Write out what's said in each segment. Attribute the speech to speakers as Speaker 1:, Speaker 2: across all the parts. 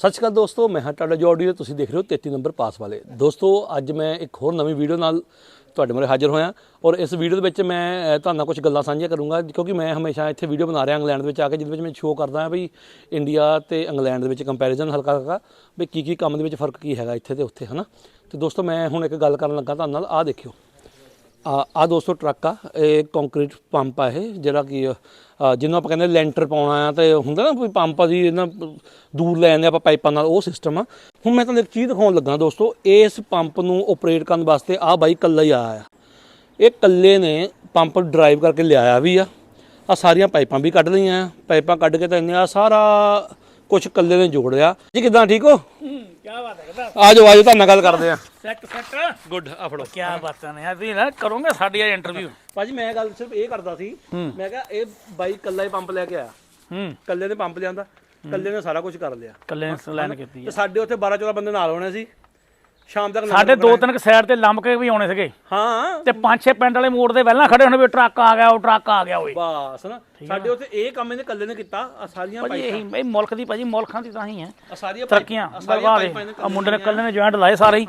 Speaker 1: ਸਤਿ ਸ਼੍ਰੀ ਅਕਾਲ ਦੋਸਤੋ, ਮੈਂ ਹਾਂ ਤੁਹਾਡਾ ਜੋ ਆਡੀਓ ਤੁਸੀਂ ਦੇਖ ਰਹੇ ਹੋ 33 ਨੰਬਰ ਪਾਸ ਵਾਲੇ। ਦੋਸਤੋ, ਅੱਜ ਮੈਂ ਇੱਕ ਹੋਰ ਨਵੀਂ ਵੀਡੀਓ ਨਾਲ ਤੁਹਾਡੇ ਮੂਹਰੇ ਹਾਜ਼ਰ ਹੋਇਆ ਔਰ ਇਸ ਵੀਡੀਓ ਦੇ ਵਿੱਚ ਮੈਂ ਤੁਹਾਨੂੰ ਤੁਹਾਡੇ ਕੁਝ ਗੱਲਾਂ ਸਾਂਝੀਆਂ ਕਰੂੰਗਾ, ਕਿਉਂਕਿ ਮੈਂ ਹਮੇਸ਼ਾ ਇੱਥੇ ਵੀਡੀਓ ਬਣਾ ਰਿਹਾ ਇੰਗਲੈਂਡ ਦੇ ਵਿੱਚ ਆ ਕੇ, ਜਿਹਦੇ ਵਿੱਚ ਮੈਂ ਸ਼ੋਅ ਕਰਦਾ ਹਾਂ ਵੀ ਇੰਡੀਆ ਤੇ ਇੰਗਲੈਂਡ ਦੇ ਵਿੱਚ ਕੰਪੈਰੀਜ਼ਨ ਹਲਕਾ ਹਲਕਾ, ਵੀ ਕੀ ਕੀ ਕੰਮ ਦੇ ਵਿੱਚ ਫ਼ਰਕ ਕੀ ਹੈਗਾ ਇੱਥੇ ਤੇ ਉੱਥੇ, ਹਨਾ? ਤੇ ਦੋਸਤੋ, ਮੈਂ ਹੁਣ ਇੱਕ ਗੱਲ ਕਰਨ ਲੱਗਾ ਤੁਹਾਨੂੰ ਨਾਲ, ਆਹ ਦੇਖਿਓ। ਆ ਆ ਦੋਸਤੋ ਟਰੱਕ ਆ, ਇਹ ਕੰਕਰੀਟ ਪੰਪ ਆ ਇਹ, ਜਿਹੜਾ ਕਿ ਜਿਹਨੂੰ ਆਪਾਂ ਕਹਿੰਦੇ ਲੈਂਟਰ ਪਾਉਣਾ ਆ, ਤੇ ਹੁੰਦਾ ਨਾ ਕੋਈ ਪੰਪ ਅਸੀਂ ਇਹਨਾਂ ਦੂਰ ਲੈ ਜਾਂਦੇ ਆਪਾਂ ਪਾਈਪਾਂ ਨਾਲ, ਉਹ ਸਿਸਟਮ ਆ। ਹੁਣ ਮੈਂ ਤੁਹਾਨੂੰ ਇੱਕ ਚੀਜ਼ ਦਿਖਾਉਣ ਲੱਗਾ ਦੋਸਤੋ, ਇਸ ਪੰਪ ਨੂੰ ਆਪਰੇਟ ਕਰਨ ਵਾਸਤੇ ਆ ਬਾਈ ਕੱਲਾ ਹੀ ਆਇਆ ਆ। ਇਹ ਕੱਲੇ ਨੇ ਪੰਪ ਡਰਾਈਵ ਕਰਕੇ ਲਿਆਇਆ ਵੀ ਆ। ਆ ਸਾਰੀਆਂ ਪਾਈਪਾਂ ਵੀ ਕੱਢ ਲਈਆਂ ਆ। ਪਾਈਪਾਂ ਕੱਢ ਕੇ ਤਾਂ ਇਹਨੇ ਆ ਸਾਰਾ ਕੁਝ ਕੱਲੇ ਨੇ ਜੋੜ ਜੋੜਿਆ। ਜੀ ਕਿਦਾਂ, ਠੀਕ ਹੋ।
Speaker 2: ਕੀ ਬਾਤ ਹੈ ਕਿਦਾ
Speaker 1: ਆ ਜਾਓ ਆ ਜਾਓ ਤੁਹਾਡੇ ਨਾਲ ਗੱਲ ਕਰਦੇ ਆ
Speaker 2: ਸੈੱਟ ਸੈੱਟ।
Speaker 1: ਗੁੱਡ ਆ ਫੜੋ।
Speaker 2: ਕੀ ਬਾਤਾਂ ਨੇ ਤੁਸੀਂ ਨਾ ਕਰੋਗੇ ਸਾਡੀ ਇਹ ਇੰਟਰਵਿਊ
Speaker 1: ਭਾਜੀ ਮੈਂ ਗੱਲ ਸਿਰਫ ਇਹ ਕਰਦਾ ਸੀ ਮੈਂ ਕਿਹਾ ਇਹ ਬਾਈ ਕੱਲਾ ਹੀ ਪੰਪ ਲੈ ਕੇ ਆਇਆ।
Speaker 2: ਹੂੰ।
Speaker 1: ਕੱਲੇ ਨੇ ਪੰਪ ਲਿਆਂਦਾ ਕੱਲੇ ਨੇ ਸਾਰਾ ਕੁਝ ਕਰ ਲਿਆ।
Speaker 2: ਕੱਲੇ ਲੈਣ ਕੀਤੀ
Speaker 1: ਤੇ ਸਾਡੇ ਉੱਥੇ 12 14 ਬੰਦੇ ਨਾਲ ਹੋਣੇ ਸੀ। ਸ਼ਾਮ ਤੱਕ
Speaker 2: ਸਾਡੇ ਦੋ ਤਿੰਨ ਸਾਈਡ ਤੇ ਲੰਮ ਕੇ ਵੀ ਆਉਣੇ ਸੀਗੇ।
Speaker 1: ਹਾਂ।
Speaker 2: ਤੇ ਪੰਜ ਛੇ ਪਿੰਡ ਵਾਲੇ ਮੋੜ ਦੇ ਪਹਿਲਾਂ ਖੜੇ ਹੋਣੇ ਵੀ ਟਰੱਕ ਆ ਗਿਆ ਉਹ ਟਰੱਕ ਆ ਗਿਆ ਓਏ।
Speaker 1: ਬਸ ਨਾ। ਸਾਡੇ ਉੱਥੇ ਇਹ ਕੰਮ ਇਹਨੇ ਕੱਲੇ ਨੇ ਕੀਤਾ ਆ ਸਾਰੀਆਂ
Speaker 2: ਭਾਜੀ ਇਹੀ ਇਹ ਮੁਲਕ ਦੀ ਭਾਜੀ ਮੁਲਕਾਂ ਦੀ ਤਾਂ ਹੀ ਹੈ।
Speaker 1: ਆ ਸਾਰੀਆਂ
Speaker 2: ਤਰੱਕੀਆਂ ਬਰਬਾਦ ਆ ਮੁੰਡੇ ਨੇ ਕੱਲੇ ਨੇ ਜੁਆਇੰਟ ਲਾਏ ਸਾਰੇ। ਹੀ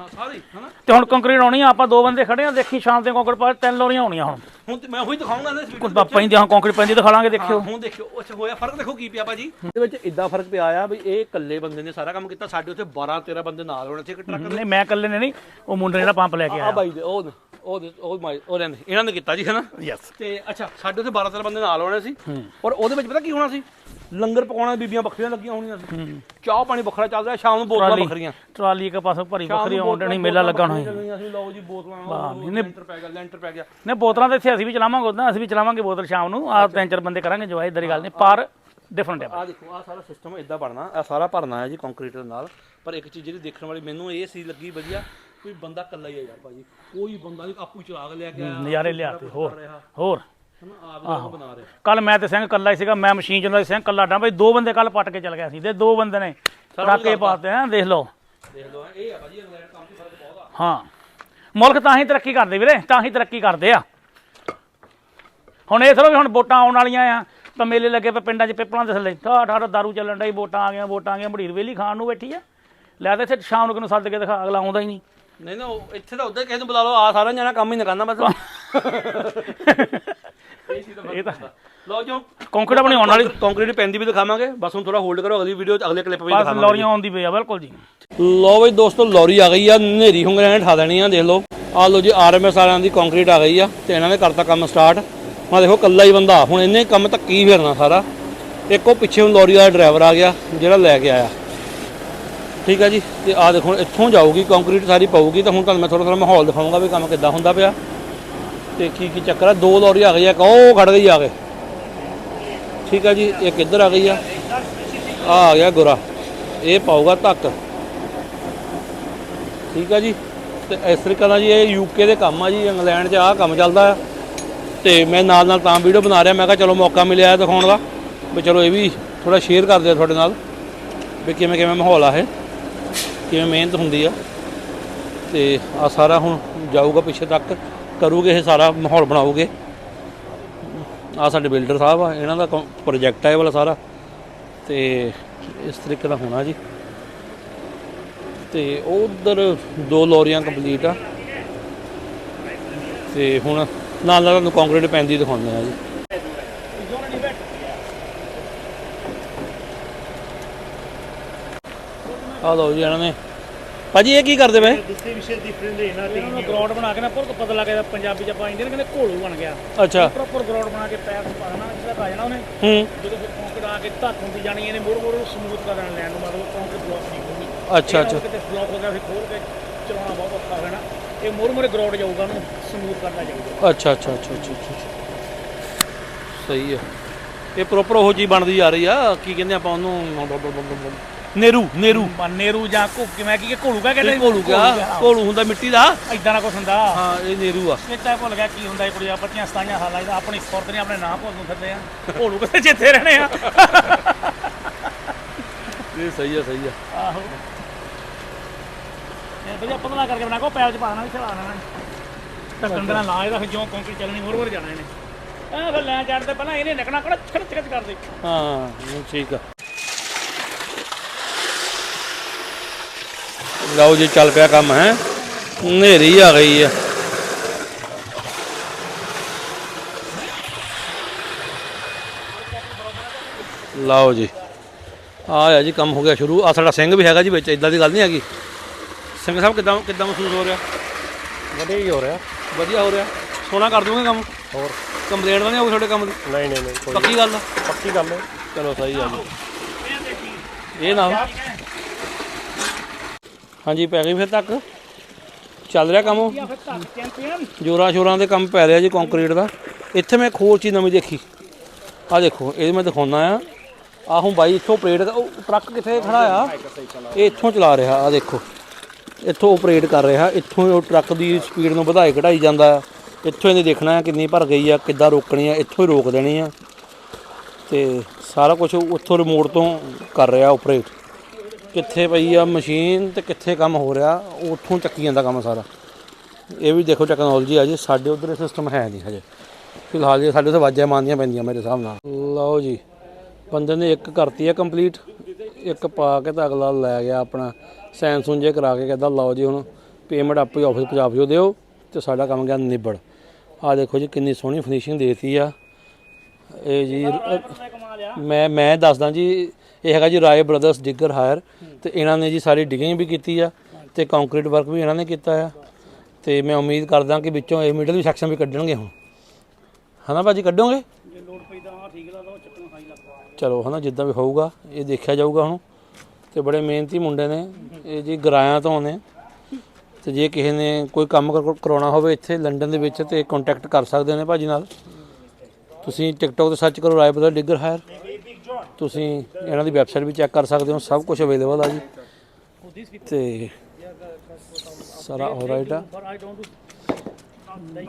Speaker 2: ਤੇ ਹੁਣ ਕੰਕਰੀਟ ਆਉਣੀ ਆ ਆਪਾਂ ਦੋ ਬੰਦੇ ਖੜੇ ਆ ਦੇਖੀ ਸ਼ਾਮ ਤੇ ਕੰਕਰੀਟ ਪਾ ਤਿੰਨ ਲੋਰੀਆਂ ਆਉਣੀਆਂ ਹੁਣ।
Speaker 1: ਹੁਣ ਤੇ ਮੈਂ ਉਹੀ ਦਿਖਾਉਂਗਾ ਨਾ ਇਸ
Speaker 2: ਕੁਝ ਪੈਂਦੀ ਹਾਂ ਕੰਕਰੀਟ ਪੈਂਦੀ ਦਿਖਾ ਲਾਂਗੇ ਦੇਖਿਓ।
Speaker 1: ਹੁਣ ਦੇਖਿਓ ਅੱਛਾ ਹੋਇਆ ਫ਼ਰਕ ਦੇਖੋ ਕੀ ਪਿਆ ਭਾਜੀ। ਇਹਦੇ ਵਿੱਚ ਇਦਾਂ ਫ਼ਰਕ ਪਿਆ ਆ ਵੀ ਇਹ ਇਕੱਲੇ ਬੰਦੇ ਨੇ ਸਾਰਾ ਕੰਮ ਕੀਤਾ ਸਾਡੇ ਉੱਥੇ 12 13 ਬੰਦੇ ਨਾਲ ਹੋਣੇ ਸੀ ਇੱਕ ਟਰੱਕ
Speaker 2: ਨਹੀਂ ਮੈਂ ਕੱਲੇ ਨੇ ਨਹੀਂ ਉਹ ਮੁੰਡੇ ਜਿਹੜਾ ਪੰਪ ਲੈ ਕੇ
Speaker 1: ਆ
Speaker 2: ਆਇਆ।
Speaker 1: ਬਾਈ ਦੇ ਉਹ ਉਹ ਦੇ- ਉਹ ਮਾਈ ਉਹ ਨੇ ਇਹਨਾਂ ਨੇ ਕੀਤਾ ਜੀ ਹਨਾ?
Speaker 2: ਯੈਸ
Speaker 1: ਤੇ ਅੱਛਾ ਸਾਡੇ ਉੱਥੇ 12 13 ਬੰਦੇ ਨਾਲ ਹੋਣੇ ਸੀ। ਔਰ ਉਹਦੇ ਵਿੱਚ ਪਤਾ ਕੀ ਹੋਣਾ ਸੀ? ਲੰਗਰ ਪਕਾਉਣਾ ਬੀਬੀਆਂ ਵੱਖਰੀਆਂ ਲੱਗੀਆਂ ਹੋਣੀਆਂ ਚਾਹ ਪਾਣੀ ਵੱਖਰਾ ਚੱਲ ਰਿਹਾ ਸ਼ਾਮ ਨੂੰ ਬੋਤਲਾਂ ਵੱਖਰੀਆਂ।
Speaker 2: ਟਰਾਲੀ ਇੱਕ ਪਾਸੋਂ ਭਰੀ ਵੱਖਰੀ ਡਣੀ ਮੇਲਾ ਲੱਗਾ ਹੋਣਾ ਸੀ।
Speaker 1: ਚੱਲਣੀਆਂ ਸੀ ਲਓ ਜੀ ਬੋਤਲਾਂ ਲੈਂਟਰ ਪੈ ਗਿਆ ਲੈਂਟਰ ਪੈ ਗਿਆ।
Speaker 2: ਨੇ ਬੋਤਲਾਂ ਤਾਂ ਇੱਥੇ ਅਸੀਂ ਵੀ ਚਲਾਵਾਂਗੇ ਉਦਾਂ ਅਸੀਂ ਵੀ ਚਲਾਵਾਂਗੇ ਬੋਤਲ ਸ਼ਾਮ ਨੂੰ। ਆ ਤਿੰਨ ਚਾਰ ਬੰਦੇ ਕਰਾਂਗੇ ਜਵਾਈ ਇਦਾਂ ਦੀ ਗੱਲ ਨਹੀਂ ਪਰ ਡਿਫਰੈਂਟ ਹੈ।
Speaker 1: ਆ ਦੇਖੋ ਆ ਸਾਰਾ ਸਿਸਟਮ ਇਦਾਂ ਬਣਨਾ ਆ ਸਾਰਾ ਭਰਨਾ ਹੈ ਜੀ ਕੰਕਰੀਟ ਦੇ ਨਾਲ। ਪਰ ਇੱਕ ਚੀਜ਼ ਜਿਹੜੀ ਦੇਖਣ ਵਾਲੀ ਮੈਨੂੰ ਇਹ ਸੀ ਲੱਗੀ ਵਧੀਆ ਕੋਈ ਬੰਦਾ ਇਕੱਲਾ ਹੀ ਹੈ ਯਾਰ ਭਾਜੀ। ਕੋਈ ਬੰਦਾ ਨਹੀਂ ਆਪੂ ਚਲਾ ਕੇ ਲੈ ਕੇ ਆਇਆ
Speaker 2: ਨਜ਼ਾਰੇ ਲਿਆਤੇ ਹੋਰ ਹੋਰ।
Speaker 1: ਰਿਹਾ।
Speaker 2: ਕੱਲ ਮੈਂ ਤੇ ਸਿੰਘ ਕੱਲਾ ਹੀ ਸੀਗਾ ਮੈਂ ਮਸ਼ੀਨ ਚਲਾਉਂਦਾ ਸੀ ਸਿੰਘ ਕੱਲਾ ਡਾ ਬਈ ਦੋ ਬੰਦੇ ਕੱਲ ਪੱਟ ਕੇ ਚਲ ਗਿਆ ਸੀ ਤੇ ਦੋ ਬੰਦੇ ਨੇ ਪਟਾਕੇ ਪਾਤੇ ਆ ਦੇਖ ਲਓ।
Speaker 1: ਦੇਖ ਲਓ ਇਹ ਆ ਭਾਜੀ ਇੰਗਲੈਂਡ ਕੰਮ 'ਚ ਫ਼ਰਕ ਬਹੁਤ ਆ।
Speaker 2: ਹਾਂ। ਮੁਲਕ ਤਾਂ ਹੀ ਤਰੱਕੀ ਕਰਦੇ ਵੀਰੇ ਤਾਂ ਹੀ ਤਰੱਕੀ ਕਰਦੇ ਆ। ਹੁਣ ਇਹ ਥੋੜਾ ਵੀ ਹੁਣ ਵੋਟਾਂ ਆਉਣ ਵਾਲੀਆਂ ਆ ਤਾਂ ਮੇਲੇ ਲੱਗੇ ਪਏ ਪਿੰਡਾਂ 'ਚ ਪਿੱਪਲਾਂ ਦੇ ਥੱਲੇ। ਠਾ ਠਾ ਦਾਰੂ ਚੱਲਣ ਡਈ ਵੋਟਾਂ ਆ ਗਈਆਂ ਵੋਟਾਂ ਆ ਗਈਆਂ ਬੜੀਰ ਵੇਲੀ ਖਾਣ ਨੂੰ ਬੈਠੀ ਆ। ਲੈ ਤੇ ਇੱਥੇ ਸ਼ਾਮ ਨੂੰ ਕਿਨੂੰ ਸੱਦ ਕੇ ਦਿਖਾ ਅਗਲਾ ਆਉਂਦਾ ਹੀ ਨਹੀਂ।
Speaker 1: ਨਹੀਂ ਨਾ ਇੱਥੇ ਤਾਂ ਉਧਰ ਕਿਸੇ ਨੂੰ ਬੁਲਾ ਲਓ ਆ ਸਾਰਾ ਜਣਾ ਕੰਮ ਹੀ ਨਾ ਕਰਨਾ ਬਸ। ਇਹ
Speaker 2: ਇਹ ਤਾਂ
Speaker 1: ਲਓ ਜੋ
Speaker 2: ਕੰਕਰੀਟ ਬਣੀ ਆਉਣ ਵਾਲੀ
Speaker 1: ਕੰਕਰੀਟ ਪੈਂਦੀ ਵੀ ਦਿਖਾਵਾਂਗੇ। ਬਸ ਹੁਣ ਥੋੜਾ ਹੋਲਡ ਕਰੋ ਅਗਲੀ ਵੀਡੀਓ ਚ ਅਗਲੇ ਕਲਿੱਪ ਵਿੱਚ
Speaker 2: ਬਸ
Speaker 1: ਦਿਖਾਵਾਂਗੇ
Speaker 2: ਲੌਰੀਆਂ ਆਉਂਦੀ ਪਈ ਆ ਬਿਲਕੁਲ ਜੀ।
Speaker 1: ਲੋ ਬਈ ਦੋਸਤੋ ਲੌਰੀ ਆ ਗਈ ਆ ਨੇਰੀ ਹੁੰਗਰੇ ਨੇ ਠਾ ਦੇਣੀ ਆ ਦੇਖ ਲਓ। ਆ ਲੋ ਜੀ ਆਰਐਮਐਸ ਵਾਲਿਆਂ ਦੀ ਕੰਕਰੀਟ ਆ ਗਈ ਆ ਤੇ ਇਹਨਾਂ ਨੇ ਕਰਤਾ ਕੰਮ ਸਟਾਰਟ ਆ ਦੇਖੋ ਕੱਲਾ ਹੀ ਬੰਦਾ ਹੁਣ ਇਹਨੇ ਕੰਮ ਤਾਂ ਕੀ ਫਿਰਨਾ ਸਾਰਾ। ਇੱਕ ਪਿੱਛੇ ਹੁਣ ਲੌਰੀ ਵਾਲਾ ਡਰਾਈਵਰ ਆ ਗਿਆ ਜਿਹੜਾ ਲੈ ਕੇ ਆਇਆ। ਠੀਕ ਆ ਜੀ ਤੇ ਆ ਦੇਖੋ ਇੱਥੋਂ ਜਾਊਗੀ ਕੰਕਰੀਟ ਸਾਰੀ ਪਾਊਗੀ ਤਾਂ ਹੁਣ ਤੁਹਾਨੂੰ ਮੈਂ ਥੋੜਾ ਥੋੜਾ ਮਾਹੌਲ ਦਿਖਾਊਂਗਾ ਵੀ ਕੰਮ ਕਿੱਦਾਂ ਹੁੰਦਾ ਪਿਆ। ਤੇ ਕੀ ਕੀ ਚੱਕਰ ਆ? ਦੋ ਲੌਰੀ ਆ ਗਈ ਆ, ਇੱਕ ਉਹ ਖੜ ਗਈ ਆ ਕੇ। ਠੀਕ ਆ ਜੀ, ਇੱਕ ਇੱਧਰ ਆ ਗਈ ਆ। ਆ ਆ ਗਿਆ ਗੋਰਾ। ਇਹ ਪਾਊਗਾ ਧੱਕ ਠੀਕ ਆ ਜੀ। ਤੇ ਇਸ ਤਰੀਕੇ ਨਾਲ ਜੀ ਇਹ ਯੂਕੇ ਦੇ ਕੰਮ ਆ ਜੀ, ਇੰਗਲੈਂਡ 'ਚ ਆਹ ਕੰਮ ਚੱਲਦਾ ਆ। ਤੇ ਮੈਂ ਨਾਲ ਨਾਲ ਤਾਂ ਵੀਡੀਓ ਬਣਾ ਰਿਹਾ, ਮੈਂ ਕਿਹਾ ਚਲੋ ਮੌਕਾ ਮਿਲਿਆ ਦਿਖਾਉਣ ਦਾ। ਵੀ ਚਲੋ ਇਹ ਵੀ ਥੋੜਾ ਸ਼ੇਅਰ ਕਰਦੇ ਆ ਤੁਹਾਡੇ ਨਾਲ। ਵੀ ਕਿਵੇਂ ਕਿਵੇਂ ਮਾਹੌਲ ਆ ਇਹ। ਕਿਵੇਂ ਮਿਹਨਤ ਹੁੰਦੀ ਆ। ਤੇ ਆ ਸਾਰਾ ਹੁਣ ਜਾਊਗਾ ਪਿੱਛੇ ਤੱਕ। ਕਰੂਗੇ, ਇਹ ਸਾਰਾ ਮਾਹੌਲ ਬਣਾਉਗੇ ਆ ਸਾਡੇ ਬਿਲਡਰ ਸਾਹਿਬ ਆ, ਇਹਨਾਂ ਦਾ ਪ੍ਰੋਜੈਕਟ ਹੈ ਇਹ ਵਾਲਾ ਸਾਰਾ। ਤੇ ਇਸ ਤਰੀਕੇ ਦਾ ਹੋਣਾ ਜੀ। ਤੇ ਉਧਰ ਦੋ ਲੋਰੀਆਂ ਕੰਪਲੀਟ ਆ। ਤੇ ਹੁਣ ਨਾਲ ਨਾਲ ਤੁਹਾਨੂੰ ਕੰਕਰੀਟ ਪੈਂਦੀ ਦਿਖਾਉਂਦੇ ਆ ਜੀ। ਆ ਲਓ ਜੀ ਇਹਨਾਂ ਨੇ ਭਾਜੀ ਇਹ ਕੀ ਕਰਦੇ ਪਏ?
Speaker 2: ਇਹਨਾਂ ਨੂੰ ਗਰਾਊਂਡ ਬਣਾ ਕੇ ਨਾ ਪੁਰ ਪਤਾ ਲੱਗਦਾ ਪੰਜਾਬੀ ਚ ਆਪਾਂ ਇੰਡੀਅਨ ਕਹਿੰਦੇ ਘੋਲੂ ਬਣ ਗਿਆ।
Speaker 1: ਅੱਛਾ।
Speaker 2: ਪ੍ਰੋਪਰ ਗਰਾਊਂਡ ਬਣਾ ਕੇ ਪੈਰ ਪਾਣਾ ਜਿਹੜਾ ਪਾ ਜਾਣਾ ਉਹਨੇ।
Speaker 1: ਹੂੰ।
Speaker 2: ਜਦੋਂ ਫਿਰ ਕੰਕਰੀਟ ਆ ਕੇ ਧੱਕ ਹੁੰਦੀ ਜਾਣੀ ਇਹਨੇ ਮੋੜ ਮੋੜ ਸਮੂਥ ਕਰ ਲੈਣ ਨੂੰ ਮਤਲਬ ਕੰਕਰੀਟ ਬਲੌਕ ਨਹੀਂ ਹੋਊਗੀ
Speaker 1: ਅੱਛਾ ਅੱਛਾ।
Speaker 2: ਕਿਤੇ ਬਲੌਕ ਹੋ ਗਿਆ ਫਿਰ ਖੋਲ ਕੇ ਚਲਾਉਣਾ ਬਹੁਤ ਔਖਾ ਹੋ ਜਾਣਾ। ਇਹ ਮੋੜ ਮੋੜ ਗਰਾਊਂਡ ਜਾਊਗਾ ਉਹਨੂੰ ਸਮੂਥ ਕਰਨਾ ਜਾਊਗਾ।
Speaker 1: ਅੱਛਾ ਅੱਛਾ ਅੱਛਾ ਅੱਛਾ ਅੱਛਾ। ਸਹੀ ਹੈ। ਇਹ ਪ੍ਰੋਪਰ ਉਹ ਜੀ ਬਣਦੀ ਜਾ ਰਹੀ ਆ ਕੀ ਕਹਿੰਦੇ ਆਪਾਂ ਉਹਨੂੰ ਨੇਰੂ ਨੇਰੂ।
Speaker 2: ਨੇਰੂ ਜਾਂ ਘੁੱਕ ਕਿਵੇਂ ਕੀ ਘੋਲੂ ਕਾ ਕਹਿੰਦੇ
Speaker 1: ਘੋਲੂ ਕਿਆ ਘੋਲੂ ਹੁੰਦਾ ਮਿੱਟੀ ਦਾ।
Speaker 2: ਇਦਾਂ ਨਾ ਕੁਛ ਹੁੰਦਾ।
Speaker 1: ਹਾਂ ਇਹ ਨੇਰੂ ਆ।
Speaker 2: ਇਹ ਤਾਂ ਭੁੱਲ ਗਿਆ ਕੀ ਹੁੰਦਾ ਇਹ ਕੁੜੀਆਂ ਬੱਚੀਆਂ ਸਤਾਈਆਂ ਸਾਲਾਂ ਦਾ ਆਪਣੀ ਸੁਰਤ ਨੇ ਆਪਣੇ ਨਾਂ ਭੁੱਲ ਨੂੰ ਫਿਰਦੇ ਆ। ਘੋਲੂ ਕਿਤੇ ਜਿੱਥੇ ਰਹਿਣੇ ਆ?
Speaker 1: ਇਹ ਸਹੀ ਆ ਸਹੀ ਆ।
Speaker 2: ਆਹੋ। ਇਹ ਵਧੀਆ ਪਤਲਾ ਕਰਕੇ ਬਣਾ ਕੋ ਪੈਰ ਚ ਪਾ ਦੇਣਾ ਵੀ ਚਲਾ ਦੇਣਾ। ਢੱਕਣ ਦੇ ਨਾਲ ਲਾ ਇਹਦਾ ਫਿਰ ਜਿਉਂ ਕੰਕਰੀ ਚੱਲਣੀ ਹੋਰ ਹੋਰ ਜਾਣਾ ਇਹਨੇ। ਆ ਫਿਰ ਲੈ ਚੜਦੇ ਪਹਿਲਾਂ ਇਹਨੇ ਨਿਕਣਾ ਕੋਲ ਖੜ ਖੜ ਕਰਦੇ
Speaker 1: ਹਾਂ ਇਹ ਠੀਕ ਆ। ਲਓ ਜੀ ਚੱਲ ਪਿਆ ਕੰਮ ਹੈ? ਹਨੇਰੀ ਆ ਗਈ ਆ। ਲਓ ਜੀ। ਆ ਆ ਜੀ ਕੰਮ ਹੋ ਗਿਆ ਸ਼ੁਰੂ। ਆ ਸਾਡਾ ਸਿੰਘ ਵੀ ਹੈਗਾ ਜੀ ਵਿੱਚ ਇਦਾਂ ਦੀ ਗੱਲ ਨਹੀਂ ਹੈਗੀ। ਸਿੰਘ ਸਾਹਿਬ ਕਿਦਾਂ ਕਿਦਾਂ ਮਹਿਸੂਸ ਹੋ ਰਿਹਾ?
Speaker 3: ਵਧੀਆ ਹੀ ਹੋ ਰਿਹਾ।
Speaker 1: ਵਧੀਆ ਹੋ ਰਿਹਾ। ਸੋਨਾ ਕਰ ਦੂੰਗੇ ਕੰਮ?
Speaker 3: ਹੋਰ?
Speaker 1: ਕੰਪਲੇਂਟ ਤਾਂ ਨਹੀਂ ਆਊਗੀ ਤੁਹਾਡੇ ਕੰਮ ਦੀ?
Speaker 3: ਨਹੀਂ ਨਹੀਂ ਨਹੀਂ ਕੋਈ
Speaker 1: ਪੱਕੀ ਗੱਲ ਆ?
Speaker 3: ਪੱਕੀ ਗੱਲ ਹੈ।
Speaker 1: ਚਲੋ ਸਹੀ ਆ ਜੀ। ਇਹ ਨਾ ਹਾਂਜੀ ਪੈ ਗਈ ਫਿਰ ਤੱਕ। ਚੱਲ ਰਿਹਾ ਕੰਮ?
Speaker 2: ਚੈਂਪੀਅਨ
Speaker 1: ਜੋਰਾਂ ਸ਼ੋਰਾਂ ਦੇ ਕੰਮ ਪੈ ਰਿਹਾ ਜੀ ਕੰਕਰੀਟ ਦਾ। ਇੱਥੇ ਮੈਂ ਖੋਲ ਚੀਜ਼ ਨਵੀਂ ਦੇਖੀ। ਆ ਦੇਖੋ ਇਹ ਮੈਂ ਦਿਖਾਉਣਾ ਆ। ਆ ਹੁਣ ਬਾਈ ਇੱਥੋਂ ਆਪਰੇਟ ਉਹ ਟਰੱਕ ਕਿੱਥੇ ਖੜਾ ਆ? ਇਹ ਇੱਥੋਂ ਚਲਾ ਰਿਹਾ ਆ ਦੇਖੋ। ਇੱਥੋਂ ਆਪਰੇਟ ਕਰ ਰਿਹਾ ਇੱਥੋਂ ਉਹ ਟਰੱਕ ਦੀ ਸਪੀਡ ਨੂੰ ਵਧਾਈ ਘਟਾਈ ਜਾਂਦਾ ਆ। ਇੱਥੋਂ ਇਹਨੇ ਦੇਖਣਾ ਆ ਕਿੰਨੀ ਭਰ ਗਈ ਆ ਕਿੱਦਾਂ ਰੋਕਣੀ ਆ ਇੱਥੋਂ ਹੀ ਰੋਕ ਦੇਣੀ ਆ। ਤੇ ਸਾਰਾ ਕੁਝ ਉੱਥੋਂ ਰਿਮੋਟ ਤੋਂ ਕਰ ਰਿਹਾ ਆਪਰੇਟ ਕਿੱਥੇ ਪਈ ਆ ਮਸ਼ੀਨ ਤੇ ਕਿੱਥੇ ਕੰਮ ਹੋ ਰਿਹਾ, ਉੱਥੋਂ ਚੱਕੀ ਜਾਂਦਾ ਕੰਮ ਸਾਰਾ। ਇਹ ਵੀ ਦੇਖੋ ਟੈਕਨੋਲੋਜੀ ਆ ਜੀ, ਸਾਡੇ ਉਧਰ ਇਹ ਸਿਸਟਮ ਹੈ ਨਹੀਂ ਹਜੇ। ਫਿਲਹਾਲ ਜੀ ਸਾਡੇ ਉੱਥੇ ਵਾਜਾਂ ਮਾਰਨੀਆਂ ਪੈਂਦੀਆਂ ਮੇਰੇ ਹਿਸਾਬ ਨਾਲ। ਲਓ ਜੀ, ਬੰਦੇ ਨੇ ਇੱਕ ਕਰਤੀ ਹੈ ਕੰਪਲੀਟ ਇੱਕ ਪਾ ਕੇ ਤਾਂ ਅਗਲਾ ਲੈ ਗਿਆ ਆਪਣਾ ਸਾਇਨ ਸੁਣ ਜੇ ਕਰਾ ਕੇ ਕਹਿੰਦਾ, ਲਓ ਜੀ ਹੁਣ ਪੇਮੈਂਟ ਆਪੇ ਆਫਿਸ ਪਹੁੰਚਾ ਦਿਓ ਦਿਓ ਤੇ ਸਾਡਾ ਕੰਮ ਗਿਆ ਨਿਬੜ। ਆ ਦੇਖੋ ਜੀ ਕਿੰਨੀ ਸੋਹਣੀ ਫਿਨਿਸ਼ਿੰਗ ਦੇਤੀ ਆ। ਇਹ ਜੀ, ਮੈਂ ਮੈਂ ਦੱਸਦਾ ਜੀ ਇਹ ਹੈਗਾ ਜੀ ਰਾਏ ਬ੍ਰਦਰਸ ਡਿੱਗਰ ਹਾਇਰ ਤੇ ਇਹਨਾਂ ਨੇ ਜੀ ਸਾਰੀ ਡਿਗਿੰਗ ਵੀ ਕੀਤੀ ਆ ਤੇ ਕੰਕਰੀਟ ਵਰਕ ਵੀ ਇਹਨਾਂ ਨੇ ਕੀਤਾ ਆ ਤੇ ਮੈਂ ਉਮੀਦ ਕਰਦਾ ਕਿ ਵਿੱਚੋਂ ਇਹ ਮਿਡਲ ਵੀ ਸੈਕਸ਼ਨ ਵੀ ਕੱਢਣਗੇ ਹੁਣ। ਹਨਾ ਭਾਜੀ, ਕੱਢੋਗੇ?
Speaker 2: ਜੇ ਲੋਡ ਪਈ ਤਾਂ ਠੀਕ ਲਾ ਦੋ ਚੱਕਣ ਖਾਈ ਲੱਗਦਾ
Speaker 1: ਚਲੋ, ਹਨਾ, ਜਿੱਦਾਂ ਵੀ ਹੋਊਗਾ, ਇਹ ਦੇਖਿਆ ਜਾਊਗਾ ਹੁਣ। ਤੇ ਬੜੇ ਮਿਹਨਤੀ ਮੁੰਡੇ ਨੇ, ਇਹ ਜੀ ਗਰਾਇਆਂ ਤੋਂ ਨੇ। ਤੇ ਜੇ ਕਿਸੇ ਨੇ ਕੋਈ ਕੰਮ ਕਰ- ਕਰਾਉਣਾ ਹੋਵੇ ਇੱਥੇ ਲੰਡਨ ਦੇ ਵਿੱਚ ਤੇ ਕੰਟੈਕਟ ਕਰ ਸਕਦੇ ਨੇ ਭਾਜੀ ਨਾਲ। ਤੁਸੀਂ ਟਿਕਟੋਕ ਤੇ ਸਰਚ ਕਰੋ ਰਾਏ ਬ੍ਰਦਰ ਡਿੱਗਰ ਹਾਇਰ। ਤੁਸੀਂ ਇਹਨਾਂ ਦੀ ਵੈਬਸਾਈਟ ਵੀ ਚੈੱਕ ਕਰ ਸਕਦੇ ਹੋ, ਸਭ ਕੁਝ ਅਵੇਲੇਬਲ ਆ ਜੀ। ਤੇ ਸਾਰਾ ਆਲਰਾਈਟ ਆ।
Speaker 2: ਪਰ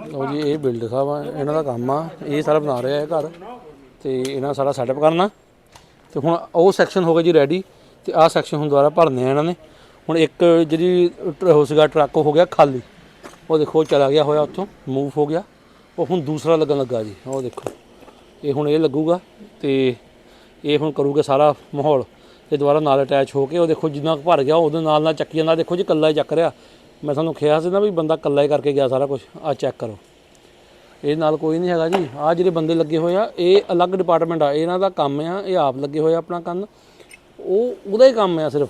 Speaker 1: ਲਓ ਜੀ, ਇਹ ਬਿਲਡ ਸਾਹਿਬ ਆ, ਇਹਨਾਂ ਦਾ ਕੰਮ ਆ, ਇਹ ਸਾਰਾ ਬਣਾ ਰਿਹਾ ਹੈ ਘਰ, ਤੇ ਇਹਨਾਂ ਸਾਰਾ ਸੈਟਅਪ ਕਰਨਾ। ਤੇ ਹੁਣ ਉਹ ਸੈਕਸ਼ਨ ਹੋ ਗਿਆ ਜੀ ਰੈਡੀ ਤੇ ਆਹ ਸੈਕਸ਼ਨ ਹੁਣ ਦੁਬਾਰਾ ਭਰਨੇ ਆ ਇਹਨਾਂ ਨੇ। ਹੁਣ ਇੱਕ ਜਿਹੜੀ ਟ- ਸੀਗਾ ਟਰੱਕ ਹੋ ਗਿਆ ਖਾਲੀ, ਉਹ ਦੇਖੋ ਚਲਾ ਗਿਆ ਹੋਇਆ ਉੱਥੋਂ ਮੂਵ ਹੋ ਗਿਆ। ਉਹ ਹੁਣ ਦੂਸਰਾ ਲੱਗਣ ਲੱਗਾ ਜੀ, ਉਹ ਦੇਖੋ। ਇਹ ਹੁਣ ਇਹ ਲੱਗੂਗਾ, ਤੇ ਇਹ ਹੁਣ ਕਰੂਗੇ ਸਾਰਾ ਮਾਹੌਲ। ਤੇ ਦੁਬਾਰਾ ਨਾਲ ਅਟੈਚ ਹੋ ਕੇ ਉਹ ਦੇਖੋ ਜਿੰਨਾ ਕੁ ਭਰ ਗਿਆ, ਉਹਦੇ ਨਾਲ ਨਾਲ ਚੱਕੀ ਜਾਂਦਾ। ਦੇਖੋ ਜੀ ਕੱਲਾ ਹੀ ਚੱਕ ਰਿਹਾ। ਮੈਂ ਤੁਹਾਨੂੰ ਕਿਹਾ ਸੀ ਨਾ ਵੀ ਬੰਦਾ ਕੱਲਾ ਹੀ ਕਰਕੇ ਗਿਆ ਸਾਰਾ ਕੁਝ ਆ ਚੈੱਕ ਕਰੋ। ਇਹ ਨਾਲ ਕੋਈ ਨਹੀਂ ਹੈਗਾ ਜੀ। ਆ ਜਿਹੜੇ ਬੰਦੇ ਲੱਗੇ ਹੋਏ ਆ, ਇਹ ਅਲੱਗ ਡਿਪਾਰਟਮੈਂਟ ਆ। ਇਹਨਾਂ ਦਾ ਕੰਮ ਆ, ਇਹ ਆਪ ਲੱਗੇ ਹੋਏ ਆ ਆਪਣਾ ਕੰਨ। ਉਹ, ਉਹਦਾ ਹੀ ਕੰਮ ਆ ਸਿਰਫ।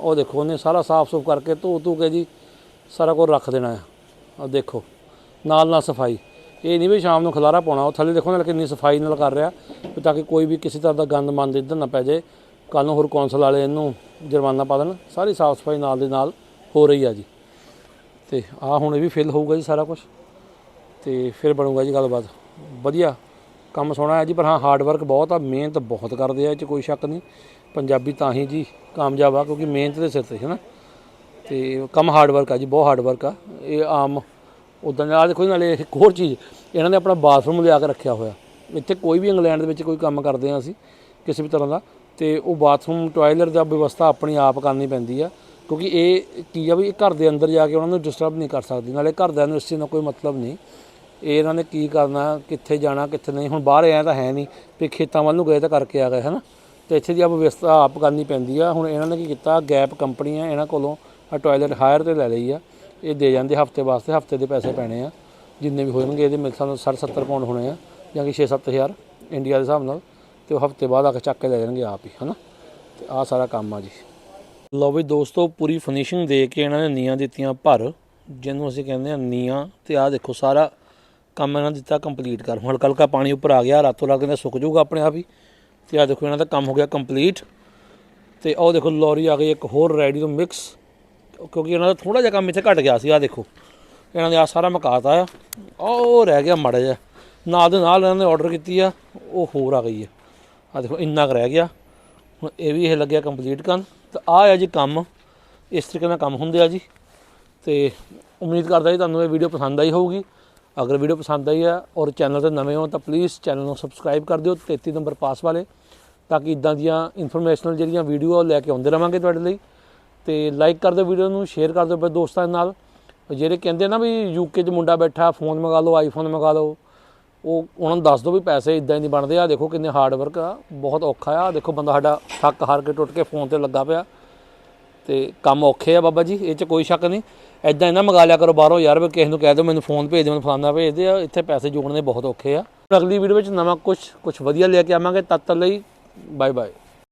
Speaker 1: ਉਹ ਦੇਖੋ, ਉਹਨੇ ਸਾਰਾ ਸਾਫ਼ ਸੁਫ ਕਰਕੇ ਧੋ ਧੂ ਕੇ ਜੀ ਸਾਰਾ ਕੁਝ ਰੱਖ ਦੇਣਾ ਆ। ਆ ਦੇਖੋ। ਨਾਲ ਨਾਲ ਸਫ਼ਾਈ। ਇਹ ਨਹੀਂ ਵੀ ਸ਼ਾਮ ਨੂੰ ਖਲਾਰਾ ਪਾਉਣਾ, ਉਹ ਥੱਲੇ ਦੇਖੋ ਨਾਲ ਕਿੰਨੀ ਸਫ਼ਾਈ ਨਾਲ ਕਰ ਰਿਹਾ, ਵੀ ਤਾਂ ਕਿ ਕੋਈ ਵੀ ਕਿਸੇ ਤਰ੍ਹਾਂ ਦਾ ਗੰਦ ਮੰਦ ਇੱਧਰ ਨਾ ਪੈ ਜਾਏ। ਕੱਲ ਨੂੰ ਹੋਰ ਕੌਂਸਲ ਵਾਲੇ ਇਹਨੂੰ ਜੁਰਮਾਨਾ ਪਾ ਦੇਣ, ਸਾਰੀ ਸਾਫ਼ ਸਫ਼ਾਈ ਨਾਲ ਦੇ ਨਾਲ ਹੋ ਰਹੀ ਆ ਜੀ। ਤੇ ਆ ਹੁਣ ਇਹ ਵੀ ਫਿਲ ਹੋਊਗਾ ਜੀ ਸਾਰਾ ਕੁਝ ਤੇ ਫਿਰ ਬਣੂਗਾ ਜੀ ਗੱਲਬਾਤ। ਵਧੀਆ, ਕੰਮ ਸੋਹਣਾ ਹੈ ਜੀ, ਪਰ ਹਾਂ ਹਾਰਡ ਵਰਕ ਬਹੁਤ ਆ, ਮਿਹਨਤ ਬਹੁਤ ਕਰਦੇ ਆ, ਇਹ 'ਚ ਕੋਈ ਸ਼ੱਕ ਨਹੀਂ। ਪੰਜਾਬੀ ਤਾਂ ਹੀ ਜੀ ਕਾਮਯਾਬ ਆ, ਕਿਉਂਕਿ ਮਿਹਨਤ ਦੇ ਸਿਰ ਤੇ ਹੈ ਨਾ। ਤੇ ਕੰਮ ਹਾਰਡ ਵਰਕ ਆ ਜੀ, ਬਹੁਤ ਹਾਰਡ ਵਰਕ ਆ। ਇਹ ਆਮ ਉਦਾਂ ਆ ਦੇਖੋ ਨਾਲੇ ਇੱਕ ਹੋਰ ਚੀਜ਼, ਇਹਨਾਂ ਨੇ ਆਪਣਾ ਬਾਥਰੂਮ ਲਿਆ ਕੇ ਰੱਖਿਆ ਹੋਇਆ। ਇੱਥੇ ਕੋਈ ਵੀ ਇੰਗਲੈਂਡ ਦੇ ਵਿੱਚ ਕੋਈ ਕੰਮ ਕਰਦੇ ਆ ਅਸੀਂ, ਕਿਸੇ ਵੀ ਤਰ੍ਹਾਂ ਦਾ, ਤੇ ਉਹ ਬਾਥਰੂਮ ਟਾਇਲਟ ਦਾ ਵਿਵਸਥਾ ਆਪਣੀ ਆਪ ਕਰਨੀ ਪੈਂਦੀ ਆ, ਕਿਉਂਕਿ ਇਹ ਕੀ ਆ ਵੀ ਇਹ ਘਰ ਦੇ ਅੰਦਰ ਜਾ ਕੇ ਉਹਨਾਂ ਨੂੰ ਡਿਸਟਰਬ ਨਹੀਂ ਕਰ ਸਕਦੀ। ਨਾਲੇ ਘਰਦਿਆਂ ਨੂੰ ਇਸ ਚੀਜ਼ ਨਾਲ ਕੋਈ ਮਤਲਬ ਨਹੀਂ, ਇਹ ਇਹਨਾਂ ਨੇ ਕੀ ਕਰਨਾ, ਕਿੱਥੇ ਜਾਣਾ, ਕਿੱਥੇ ਨਹੀਂ, ਹੁਣ ਬਾਹਰ ਆਇਆ ਤਾਂ ਹੈ ਨਹੀਂ, ਵੀ ਖੇਤਾਂ ਵੱਲ ਨੂੰ ਗਏ ਤਾਂ ਕਰਕੇ ਆ ਗਏ, ਹਨਾ? ਤੇ ਇੱਥੇ ਦੀ ਆਪ ਵਿਵਸਥਾ ਆਪ ਕਰਨੀ ਪੈਂਦੀ ਆ। ਹੁਣ ਇਹਨਾਂ ਨੇ ਕੀ ਕੀਤਾ, ਗੈਪ ਕੰਪਨੀ ਆ ਇਹਨਾਂ ਕੋਲੋਂ ਆ ਟਾਇਲਟ ਹਾਇਰ ਤੇ ਲੈ ਲਈ ਆ। ਇਹ ਦੇ ਜਾਂਦੇ ਹਫ਼ਤੇ ਵਾਸਤੇ, ਹਫ਼ਤੇ ਦੇ ਪੈਸੇ ਪੈਣੇ ਆ। ਜਿੰਨੇ ਵੀ ਹੋਣਗੇ ਇਹਦੇ ਮੇਰੇ ਸਾਨੂੰ 60 70 ਪਾਉਂਡ ਹੋਣੇ ਆ, ਜਾਂ ਕਿ 6-7 ਹਜ਼ਾਰ ਇੰਡੀਆ ਦੇ ਹਿਸਾਬ ਨਾਲ, ਤੇ ਉਹ ਹਫ਼ਤੇ ਬਾਅਦ ਆ ਕੇ ਚੱਕ ਕੇ ਲੈ ਜਾਣਗੇ ਆਪ ਹੀ, ਹਨਾ? ਤੇ ਆ ਸਾਰਾ ਕੰਮ ਆ ਜੀ। ਲਓ ਵੀ ਦੋਸਤੋ, ਪੂਰੀ ਫਿਨਿਸ਼ਿੰਗ ਦੇ ਕੇ ਇਹਨਾਂ ਨੇ ਨੀਆਂ ਦਿੱਤੀਆਂ ਭਰ, ਜਿਹਨੂੰ ਅਸੀਂ ਕਹਿੰਦੇ ਆ ਨੀਆਂ ਤੇ ਆ ਦੇਖੋ ਸਾਰਾ ਕੰਮ ਇਹਨਾਂ ਨੇ ਦਿੱਤਾ ਕੰਪਲੀਟ ਕਰ ਹਲਕਾ ਹਲਕਾ ਪਾਣੀ ਉੱਪਰ ਆ ਗਿਆ, ਰਾਤੋਂ ਰਾਤ ਕਹਿੰਦੇ ਸੁੱਕ ਜਾਊਗਾ ਆਪਣੇ ਆਪ ਹੀ। ਤੇ ਆ ਦੇਖੋ ਇਹਨਾਂ ਦਾ ਕੰਮ ਹੋ ਗਿਆ ਕੰਪਲੀਟ ਤੇ ਉਹ ਦੇਖੋ, ਲੋਰੀ ਆ ਗਈ ਇੱਕ ਹੋਰ ਰੈਡੀ ਤੋਂ ਮਿਕਸ ਕਿਉਂਕਿ ਇਹਨਾਂ ਦਾ ਥੋੜਾ ਜਿਹਾ ਕੰਮ ਇੱਥੇ ਘਟ ਗਿਆ ਸੀ ਆ ਦੇਖੋ। ਇਹਨਾਂ ਦੇ ਆ ਸਾਰਾ ਮਕਾਤਾ ਆ। ਉਹ ਰਹਿ ਗਿਆ ਮੜ ਜਿਹਾ। ਨਾਲ ਦੇ ਨਾਲ ਇਹਨਾਂ ਨੇ ਆਰਡਰ ਕੀਤੀ ਆ, ਉਹ ਹੋਰ ਆ ਗਈ ਆ। ਆ ਦੇਖੋ, ਇੰਨਾ ਕੁ ਰਹਿ ਗਿਆ। ਹੁਣ ਇਹ ਵੀ ਇਹ ਲੱਗਿਆ ਕੰਪਲੀਟ ਕਰਨ। ਤਾਂ ਆ ਆ ਜੀ ਕੰਮ। ਇਸ ਤਰੀਕੇ ਨਾਲ ਕੰਮ ਹੁੰਦੇ ਆ ਜੀ। ਤੇ ਉਮੀਦ ਕਰਦਾ ਜੀ ਤੁਹਾਨੂੰ ਇਹ ਵੀਡੀਓ ਪਸੰਦ ਆਈ ਹੋਊਗੀ। ਅਗਰ ਵੀਡੀਓ ਪਸੰਦ ਆਈ ਹੈ ਔਰ ਚੈਨਲ ਤੇ ਨਵੇਂ ਹੋ ਤਾਂ ਪਲੀਜ਼ ਚੈਨਲ ਨੂੰ ਸਬਸਕ੍ਰਾਈਬ ਕਰ ਦਿਓ। 33 ਨੰਬਰ ਪਾਸ ਵਾਲੇ। ਤਾਂ ਕਿ ਇਦਾਂ ਦੀਆਂ ਇਨਫੋਰਮੇਸ਼ਨਲ ਜਿਹੜੀਆਂ ਵੀਡੀਓ ਉਹ ਲੈ ਕੇ ਆਉਂਦੇ ਰਵਾਂਗੇ ਤੁਹਾਡੇ ਲਈ। ਤੇ ਲਾਈਕ ਕਰ ਦਿਓ ਵੀਡੀਓ ਨੂੰ ਸ਼ੇਅਰ ਕਰ ਦਿਓ ਆਪਣੇ ਦੋਸਤਾਂ ਦੇ ਨਾਲ। ਜਿਹੜੇ ਕਹਿੰਦੇ ਨਾ ਵੀ ਯੂਕੇ 'ਚ ਮੁੰਡਾ ਬੈਠਾ ਫੋਨ ਮੰਗਾ ਲਓ ਆਈਫੋਨ ਮੰਗਾ ਲਓ, ਉਹ ਉਹਨਾਂ ਨੂੰ ਦੱਸ ਦਿਓ ਵੀ ਪੈਸੇ ਇਦਾਂ ਹੀ ਨਹੀਂ ਬਣਦੇ ਆ। ਦੇਖੋ ਕਿੰਨੇ ਹਾਰਡ ਵਰਕ ਆ, ਬਹੁਤ ਔਖਾ ਆ। ਦੇਖੋ ਬੰਦਾ ਸਾਡਾ ਥੱਕ ਹਾਰ ਕੇ ਟੁੱਟ ਕੇ ਫੋਨ ਤੇ ਲੱਗਾ ਪਿਆ। ਤੇ ਕੰਮ ਔਖੇ ਆ ਬਾਬਾ ਜੀ, ਇਹ 'ਚ ਕੋਈ ਸ਼ੱਕ ਨਹੀਂ। ਐਦਾਂ ਇਹਨਾਂ ਮੰਗਾ ਲਿਆ ਕਰੋ ਬਾਹਰੋਂ ਯਾਰ, ਵੀ ਕਿਸੇ ਨੂੰ ਕਹਿ ਦਿਓ, ਮੈਨੂੰ ਫੋਨ ਭੇਜ ਦਿਓ, ਮੈਨੂੰ ਫਲਾਨਾ ਭੇਜ ਆ ਇੱਥੇ ਪੈਸੇ ਜੋੜਨੇ ਬਹੁਤ ਔਖੇ ਆ। ਅਗਲੀ ਵੀਡੀਓ ਵਿੱਚ ਨਵਾਂ ਕੁਝ ਕੁਝ ਵਧੀਆ ਲੈ ਕੇ ਆਵਾਂਗੇ। ਤਦ ਤੱਕ ਲਈ ਬਾਏ ਬਾਏ